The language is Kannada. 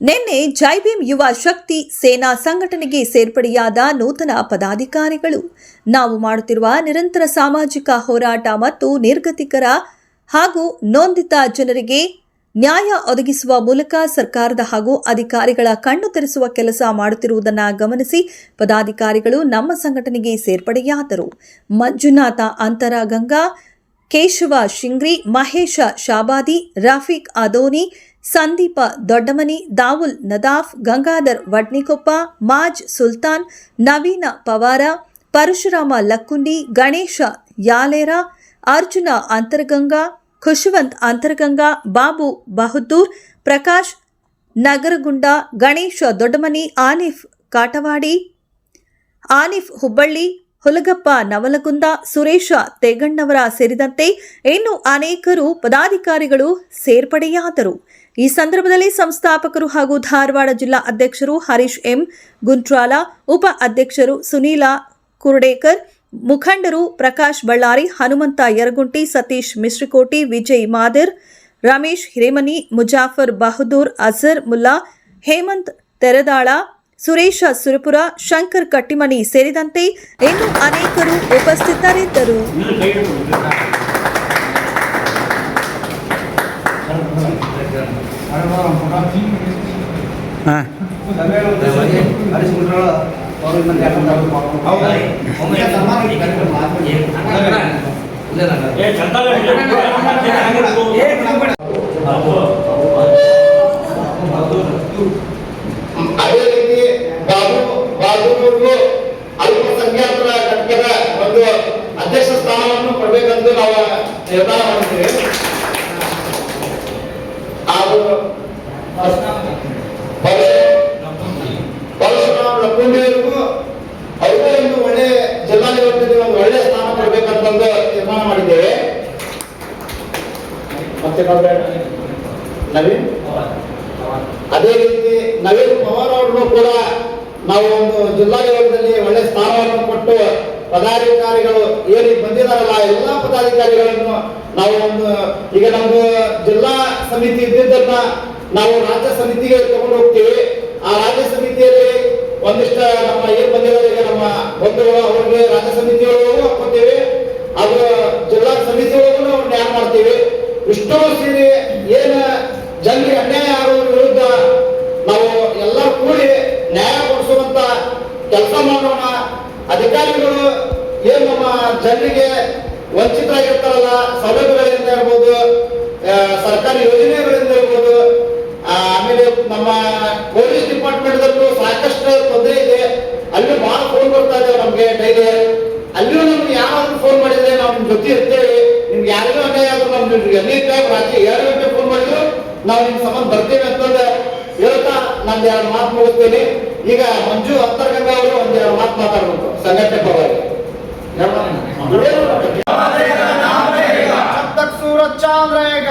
ನಿನ್ನೆ ಜೈಭೀಮ್ ಯುವ ಶಕ್ತಿ ಸೇನಾ ಸಂಘಟನೆಗೆ ಸೇರ್ಪಡೆಯಾದ ನೂತನ ಪದಾಧಿಕಾರಿಗಳು. ನಾವು ಮಾಡುತ್ತಿರುವ ನಿರಂತರ ಸಾಮಾಜಿಕ ಹೋರಾಟ ಮತ್ತು ನಿರ್ಗತಿಕರ ಹಾಗೂ ನೋಂದಿತ ಜನರಿಗೆ ನ್ಯಾಯ ಒದಗಿಸುವ ಮೂಲಕ ಸರ್ಕಾರದ ಹಾಗೂ ಅಧಿಕಾರಿಗಳ ಕಣ್ಣು ತೆರೆಸುವ ಕೆಲಸ ಮಾಡುತ್ತಿರುವುದನ್ನು ಗಮನಿಸಿ ಪದಾಧಿಕಾರಿಗಳು ನಮ್ಮ ಸಂಘಟನೆಗೆ ಸೇರ್ಪಡೆಯಾದರು. ಮಂಜುನಾಥ ಅಂತರಗಂಗಾ, ಕೇಶವ ಶಿಂಗ್ರಿ, ಮಹೇಶ ಶಾಬಾದಿ, ರಫೀಕ್ ಅದೋನಿ ಸಂದೀಪ ದೊಡ್ಡಮನಿ, ದಾವುಲ್ ನದಾಫ್, ಗಂಗಾಧರ್ ವಡ್ನಿಕೊಪ್ಪ, ಮಾಜ್ ಸುಲ್ತಾನ್, ನವೀನ ಪವಾರ, ಪರಶುರಾಮ ಲಕ್ಕುಂಡಿ, ಗಣೇಶ ಯಾಲೇರ, ಅರ್ಜುನ ಅಂತರಗಂಗಾ, ಖುಷವಂತ್ ಅಂತರಗಂಗಾ, ಬಾಬು ಬಹದ್ದೂರ್, ಪ್ರಕಾಶ್ ನಗರಗುಂಡ, ಗಣೇಶ ದೊಡ್ಡಮನಿ ಆನಿಫ್ ಕಾಟವಾಡಿ ಆನಿಫ್ ಹುಬ್ಬಳ್ಳಿ, ಹುಲಗಪ್ಪ ನವಲಗುಂದ, ಸುರೇಶ ತೇಗಣ್ಣವರ ಸೇರಿದಂತೆ ಇನ್ನು ಅನೇಕರು ಪದಾಧಿಕಾರಿಗಳು ಸೇರ್ಪಡೆಯಾದರು. ಈ ಸಂದರ್ಭದಲ್ಲಿ ಸಂಸ್ಥಾಪಕರು ಹಾಗೂ ಧಾರವಾಡ ಜಿಲ್ಲಾ ಅಧ್ಯಕ್ಷರು ಹರೀಶ್ ಎಂ, ಗುಂಟ್ರಾಲ, ಉಪ ಅಧ್ಯಕ್ಷರು ಸುನೀಲ ಕುರ್ಡೇಕರ್, ಮುಖಂಡರು ಪ್ರಕಾಶ್ ಬಳ್ಳಾರಿ, ಹನುಮಂತ ಯರಗುಂಟಿ, ಸತೀಶ್ ಮಿಶ್ರಿಕೋಟಿ, ವಿಜಯ್ ಮಾದರ್, ರಮೇಶ್ ಹಿರೇಮನಿ, ಮುಜಾಫರ್ ಬಹದ್ದೂರ್, ಅಜರ್ ಮುಲ್ಲಾ, ಹೇಮಂತ್ ತೆರದಾಳ, ಸುರೇಶ ಸುರಪುರ, ಶಂಕರ್ ಕಟ್ಟಿಮನಿ ಸೇರಿದಂತೆ ಇನ್ನೂ ಅನೇಕರು ಉಪಸ್ಥಿತರಿದ್ದರು. ಹಾಂ. ಅದೇ ರೀತಿ ಅಲ್ಪಸಂಖ್ಯಾತರ ಘಟಕದ ಒಂದು ಅಧ್ಯಕ್ಷ ಸ್ಥಾನವನ್ನು ಕೊಡಬೇಕೆಂದು ನಾವು ನಿರ್ಧಾರ ಮಾಡಿದ್ದೇವೆ ಹಾಗೂ ಪರಶುರಾಮ್ ಲಕ್ಕುಂಡಿಯವರಿಗೂ ಅವ್ರಿಗೂ ಒಂದು ಒಳ್ಳೆ ಜಿಲ್ಲಾಡಳಿತದಲ್ಲಿ ಒಂದು ಒಳ್ಳೆ ಸ್ಥಾನ ಕೊಡಬೇಕಂತಂದು ತೀರ್ಮಾನ ಮಾಡಿದ್ದೇವೆ ಮತ್ತೆ ನವೀನ್? ಅದೇ ರೀತಿ ನವೀನ್ ಪವಾರ್ ಅವ್ರನ್ನು ಕೂಡ ನಾವು ಒಂದು ಜಿಲ್ಲಾಡಳಿತದಲ್ಲಿ ಒಳ್ಳೆ ಸ್ಥಾನವನ್ನು ಕೊಟ್ಟು ಪದಾಧಿಕಾರಿಗಳು ಏನು ಬಂದಿದಾರಲ್ಲ, ಎಲ್ಲ ಪದಾಧಿಕಾರಿಗಳನ್ನು ನಾವು ಒಂದು, ಈಗ ನಮ್ದು ಜಿಲ್ಲಾ ಸಮಿತಿ ಇದ್ದಿದ್ದನ್ನ ನಾವು ರಾಜ್ಯ ಸಮಿತಿಗೆ ತಗೊಂಡು ಹೋಗ್ತೀವಿ. ಆ ರಾಜ್ಯ ಸಮಿತಿಯಲ್ಲಿ ಒಂದಿಷ್ಟ ನಮ್ಮ ಏನ್ ಬಂದಿದ್ದಾರೆ ನಮ್ಮ ಬಂಧುಗಳು ಅವ್ರಿಗೆ ರಾಜ್ಯ ಸಮಿತಿಯೊಳಗೂ ಜನರಿಗೆ ಅನ್ಯಾಯ ಆಗೋದ್ರ ವಿರುದ್ಧ ನಾವು ಎಲ್ಲ ಕೂಡಿ ನ್ಯಾಯ ಕೊಡಿಸುವಂತ ಕೆಲಸ ಮಾಡೋಣ. ಅಧಿಕಾರಿಗಳು ಏನು ನಮ್ಮ ಜನರಿಗೆ ವಂಚಿತರಾಗಿರ್ತಾರಲ್ಲ, ಸೌಲಭ್ಯಗಳಿಂದ ಇರ್ಬೋದು ಸರ್ಕಾರಿ ಯೋಜನೆಗಳಿಂದ ಇರ್ಬೋದು ಆಮೇಲೆ ನಮ್ಮ ಪೊಲೀಸ್ ಡಿಪಾರ್ಟ್ಮೆಂಟ್ ಸಾಕಷ್ಟು ತೊಂದರೆ ಇದೆ. ಅಲ್ಲಿ ಬಹಳ ಫೋನ್ ಬರ್ತಾ ಇದೆ ನಮ್ಗೆ ಡೈಲಿ. ಅಲ್ಲಿಯೂ ನಮ್ಗೆ ಯಾರಾದ್ರೂ ಫೋನ್ ಮಾಡಿದ್ರೆ ನಾವು ನಿಮ್ ಜೊತೆ ಇರ್ತೇವೆ. ನಿಮ್ಗೆ ಯಾರಿಗೂ ಅನ್ಯಾಯ ಆದ್ರೂ ನಮ್ಗೆ ಎನಿ ಟೈಮ್ ರಾತ್ರಿ ಎರಡು ನಾವು ನಿಮ್ ಸಂಬಂಧ ಬರ್ತೇವೆ ಅಂತಂದ ಹೇಳ್ತಾ ನಂದು ಎರಡು ಮಾತು ಮುಗಿಸ್ತೇನೆ. ಈಗ ಮಂಜು ಅಂತರ್ಗಂಗ ಅವರು ಒಂದ್ ಎರಡು ಮಾತು ಮಾತಾಡ್ಬೇಕು ಸಂಘಟನೆ ಪರವಾಗಿ. ಸೂರಜ್ ಚಂದ್ರೇಗ